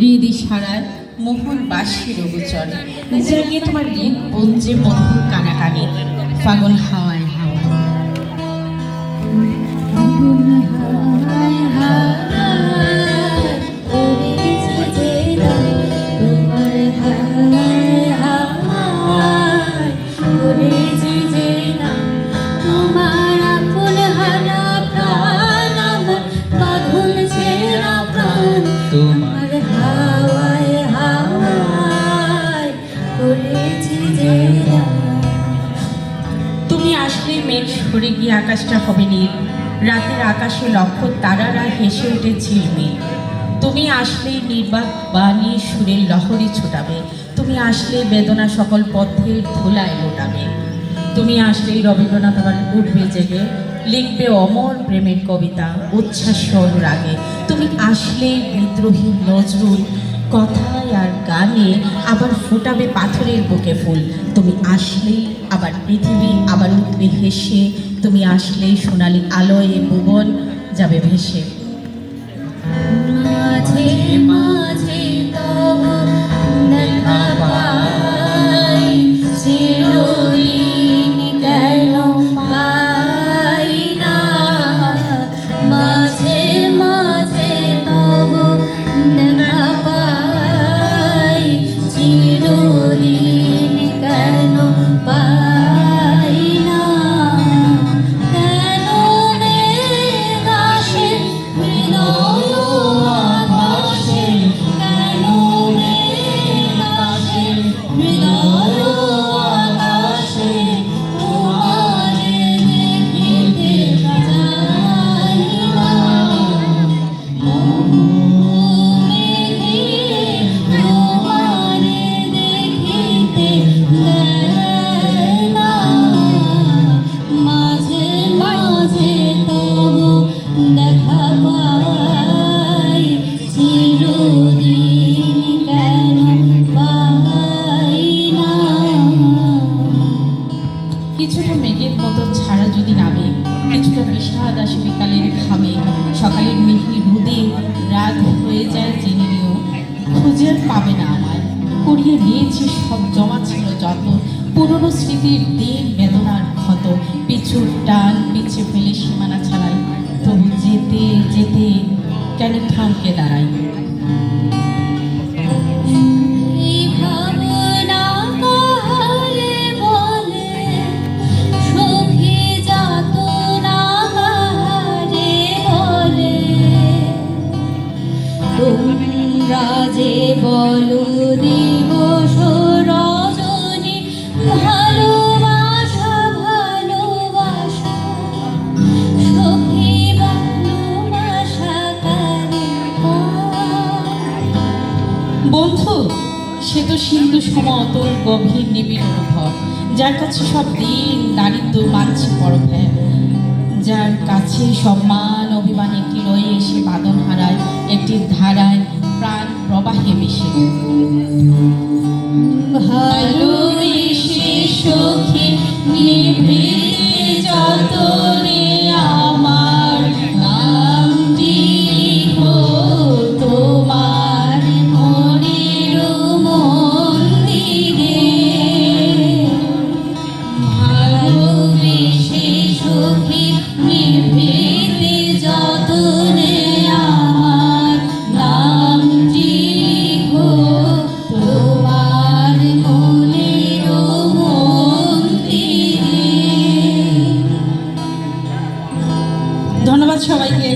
হৃদি সারায় মোহন বাসী রঘুচর জাগিয়ে তোমার গীত বঞ্চে মধুর কানাকানি। ফাগল হাওয়ায় মেঘ গিয়ে আকাশটা হবে নীল। রাতের আকাশে লক্ষ তারারা হেসে উঠে ঝিলমিল তুমি আসলেই নির্বাক বাণী সুরের লহরি ছোটাবে। তুমি আসলে বেদনা সকল পথের ধুলায় লোটাবে তুমি আসলেই রবীন্দ্রনাথ আবার উঠবে জেগে। লিখবে অমর প্রেমের কবিতা, উচ্ছ্বাস রাগে তুমি আসলেই বিদ্রোহী নজরুল। কথায় আর গানে আবার ফোটাবে পাথরের বুকে ফুল। তুমি আসলেই আবার পৃথিবী, আবার উঠবে হেসে, তুমি আসলেই সোনালি আলোয় ভুবন যাবে ভেসে। মাঝে মাঝে কিছুটা বিষাদ আসে বিকালের ঘামে সকালের মিহি রোদে রাত হয়ে যায় জেনে নিও, খুঁজে আর পাবে না আমার করিয়ে নিয়েছে সব জমা ছিল যত, পুরনো স্মৃতির দিন বেদনার ক্ষত। পিছুর টান পিছিয়ে ফেলে সীমানা ছাড়াই। তবু যেতে যেতে যে বলো দিবস ভালোবাসা ভালোবাসা। সখী সে তো সিন্ধু সম গভীর নিবিড় অনুভব। যার কাছে সব দিন দারিদ্র মানছে পরভে যার কাছে সম্মান অভিমান একটি রয়ে এসে বাদন হারায়, একটি ধারায় ভালোবেসে সখী যত যতনে আমার সবাইকে।